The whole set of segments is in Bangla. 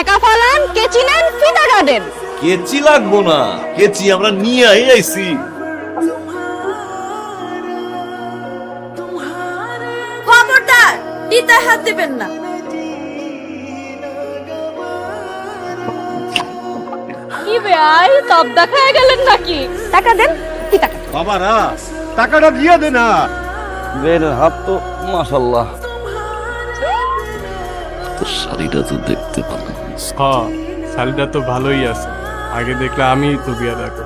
টাকা ফালান কেচি নেন ফিতা কাটেন। কেচি লাগবো না। কেচি আমরা নিয়ে আই আইছি খবরদার ফিতায় হাত দিবেন না। কি বেআই তব দেখায় গেলেন নাকি? টাকা দেন ফিতা বাবারা টাকাটা দিয়ে দে না বের হাত তো মাশাল্লাহ। তোর শাড়িটা তো দেখতে ভালো। হ্যাঁ শাড়িটা তো ভালোই আছে। আগে দেখলে আমি তো বিয়া দেখো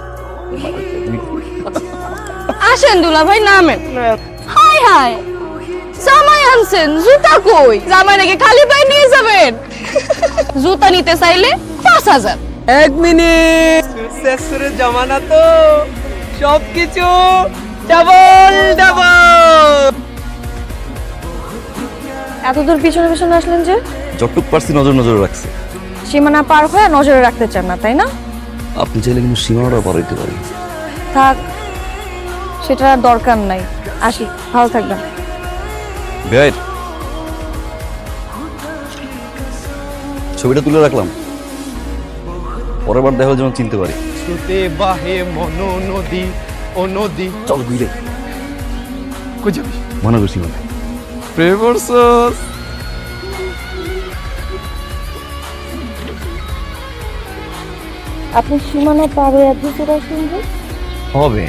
আসেন দুলা ভাই নামেন। Hi hi. জামাই আনছেন জুতা কই? জামাই নাকি খালি পায়ে নিয়ে যাবেন? জুতা নিতে চাইলে পাঁচ হাজার। এক মিনিট। শেষের জামানা তো সবকিছু ডাবল ডাবল এত দূর পিছনে পিছনে আসলেন যে? যতটুক পারছি নজর নজর রাখছে। সীমানা পার হয়ে নজরে রাখতে চান না তাই না? আপনি চাইলে কিন্তু সীমানাটা পার হইতে পারেন। থাক সেটা আর দরকার নাই। আসি ভালো থাকবেন। বেআইন ছবিটা তুলে রাখলাম। পরের বার দেখা যেন চিনতে পারি। সুতে বাহে মন নদী ও নদী। চল বুঝলে কই যাবি? মনে করছি মানে। প্রে আপনি সীমানা পার হয়ে আসলেন যে হবে।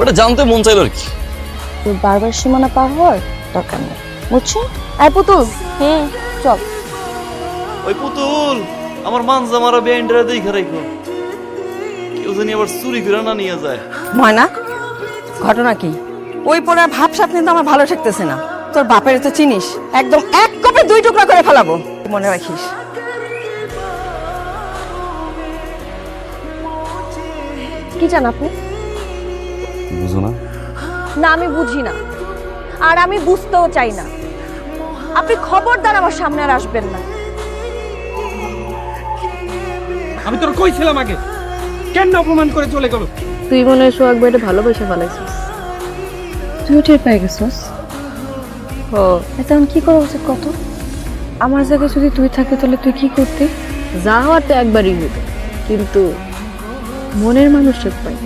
ওটা জানতে মন চাইলো আর কি। তো বারবার সীমানা পার হওয়ার দরকার নেই। বুঝছ আয় পুতুল! হ্যাঁ চল। ওই পুতুল আমার মানজা মারা ব্যান্ডরা দেখে রাখো কেউ জানি আবার চুরি করে না নিয়ে যায়। ময়না ঘটনা কি? ওই পড়ার ভাব সাপ কিন্তু আমার ভালো ঠেকতেছে না। তোর বাপের তো চিনিস একদম এক কপে দুই টুকরা করে ফেলাবো। মনে রাখিস। কি চান আপনি? বুঝো না। না আমি বুঝি না। আর আমি বুঝতেও চাই না। আপনি খবরদার আমার সামনে আর আসবেন না। আমি তোর কইছিলাম আগে। কেন অপমান করে চলে গেল? তুই মনে হয় সোহাগ ভাইটা ভালোবেসে ফেলাইছিস। তুইও টের পেয়ে গেছিস? ও। এখন কি করা উচিত কত? আমার জায়গায় যদি তুই থাকতে তাহলে তুই কি করতি? যা হওয়ার তো একবারই হতো কিন্তু মনের মানুষটা পাই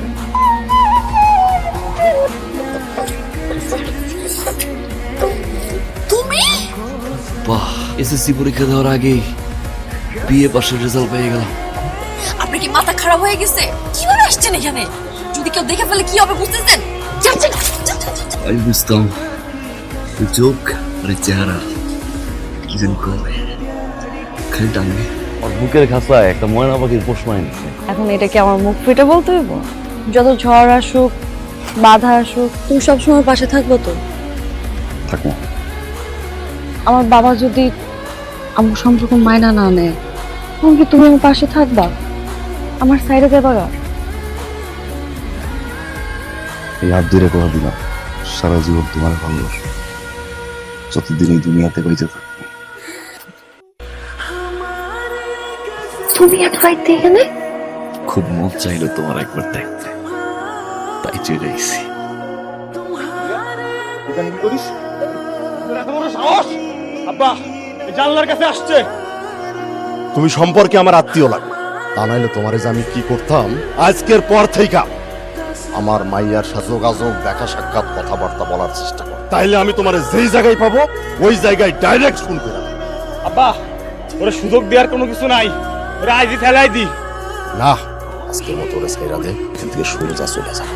বাহ এসএসসি পরীক্ষা দেওয়ার আগেই বিএ পাশের রেজাল্ট পেয়ে গেলাম। আপনার কি মাথা খারাপ হয়ে গেছে? কীভাবে আসছেন এখানে? যদি কেউ দেখে ফেলে কি হবে বুঝতেছেন। আমি বুঝতাম চোখ আর চেহারা কি যেন করে খালি টানবে ওর বুকের খাঁচায় একটা ময়না পাখির পোষ মাইন এখন এটা কি আমার মুখ ফেটে বলতে হইব? যত ঝড় আসুক বাধা আসুক তুমি সবসময় পাশে থাকব তো? থাকব। আমার বাবা যদি আমার সম্পর্ক মায়না না নেয় তখন কি তুমি আমার পাশে থাকবা? আমার সাইডে দেবা? এই হাত ধরে কথা দিলাম সারা জীবন তোমার ভালোবাসো। যতদিন এই দুনিয়াতে বেঁচে থাকবে। তুমি এত রাইতে এখানে? খুব মন চাইলো তোমার একবার দেখতে। তাই চলে আইছি। আব্বা জানলার কাছে আসছে। তুমি সম্পর্কে আমার আত্মীয় লাগবে। তা নাইলে তোমারে যে আমি কি করতাম আজকের পর থেকে আমার মাইয়ার সাথে যোগাযোগ দেখা সাক্ষাৎ কথাবার্তা বলার চেষ্টা কর। তাইলে আমি তোমার যেই জায়গায় পাবো ওই জায়গায় ডাইরেক্ট ফোন করে। আব্বা ওরা সুযোগ দেওয়ার কোনো কিছু নাই। আইজি ফেলাই দি। না আজকের মতো ওরে সাইরা দে এখান থেকে সরে যা চলে যা।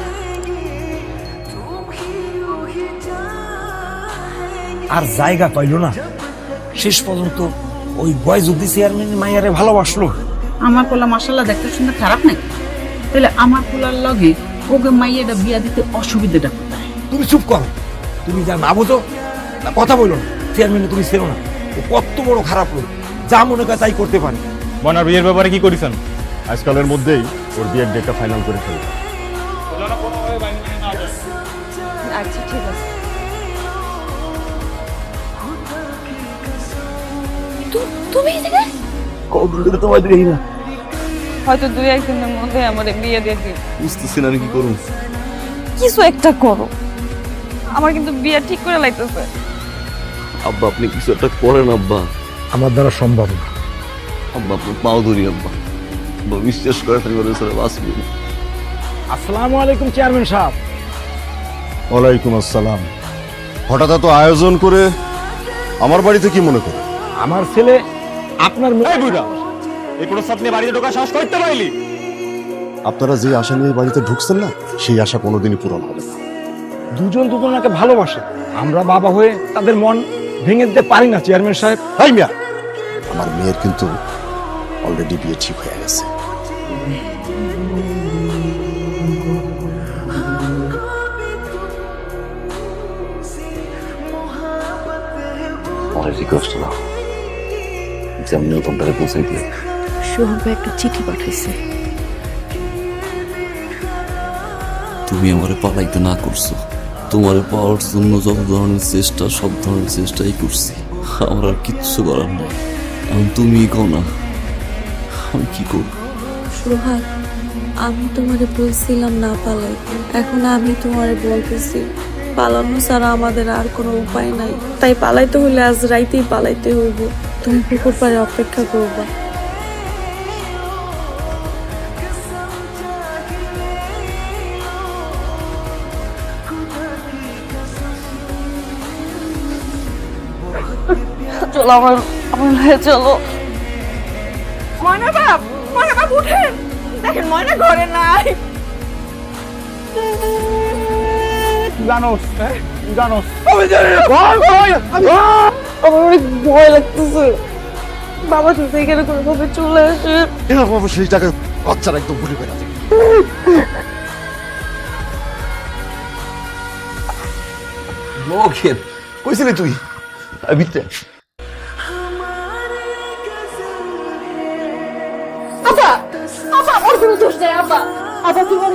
আর জায়গা পাইল না শেষ পর্যন্ত ওই বয় যদি চেয়ারম্যান মাইয়ারে ভালোবাসলো। আমার পোলা মাসাল্লাহ দেখতে শুনতে খারাপ নাই? তাহলে আমার পোলার লগে ওকে মাইয়াটা বিয়া দিতে অসুবিধাটা কোথায়? তুমি চুপ করো তুমি যা না বোঝো তা কথা বলো না। চেয়ারম্যানে তুমি ছিল না ও কত বড় খারাপ লোক যা মনে করে তাই করতে পারে। মনার বিয়ের ব্যাপারে কি করেছেন? আজকালের মধ্যেই ওর বিয়ের ডেটটা ফাইনাল করে ফেলব। আচ্ছা ঠিক আছে। তুমি এদিকে কতদিন তোমায় দেখি না। হয়তো দুই একদিনের মধ্যে আমার বিয়ে দিয়ে দিই বুঝতেছি না আমি কি করুন কিছু একটা করো। আমার কিন্তু বিয়ে ঠিক করে লাইতেছে। আব্বা আপনি কিছু একটা করেন আব্বা। আমার দ্বারা সম্ভব না। আব্বা আপনার পাও ধরি আব্বা। আব্বা বিশ্বাস করে থাকি ওদের সাথে আসসালামু আলাইকুম চেয়ারম্যান সাহেব। ওয়ালাইকুম আসসালাম। হঠাৎ এত আয়োজন করে আমার বাড়িতে কি মনে করে? আমার ছেলে আপনার মেয়ে- এই প্রস্তাব নিয়ে বাড়িতে ঢোকা সাহস করতে পারলি আপনারা যে আশা নিয়ে বাড়িতে ঢুকছেন না সেই আশা কোনোদিনই পূরণ হবে না। দুজন দুজনকে ভালোবাসে। আমরা বাবা হয়ে তাদের মন ভেঙে দিতে পারি না চেয়ারম্যান সাহেব। হাই মিয়া আমার মেয়ের কিন্তু অলরেডি বিয়ে ঠিক হয়ে গেছে। আমার রিকোয়েস্ট না যেমনি ওখানটারে পৌঁছাই দিয়ে সোহান ভাই একটা চিঠি পাঠাইছে। তুমি আমারে পালাইতে না করছ। তোমারে পাওয়ার জন্য যত ধরনের চেষ্টা সব ধরনের চেষ্টাই করছি। আমার আর কিচ্ছু করার নাই। এখন তুমি কও না। আমি কি করব? সোহাগ আমি তোমারে বলছিলাম না পালাই। এখন আমি তোমারে বলতেছি পালানো ছাড়া আমাদের আর কোনো উপায় নাই। তাই পালাইতে হলে আজ রাইতেই পালাইতে হইব। তুমি পুকুর পাড়ে অপেক্ষা করবা। চলো আমার আমার চলো। ময়না বাপ ময়না বাপ উঠেন। দেখেন ময়না ঘরে নাই। জানোস হ্যাঁ? জানোস। আমার অনেক ভয় লাগতেছে। বাবা যদি এখানে কোনো ভাবে চলে আসে। এরকম সেই জায়গায় বাচ্চারা একদম ভুলে বেড়াতে লোকের কইছিলি তুই? ভিতরে আপা আপা তোমার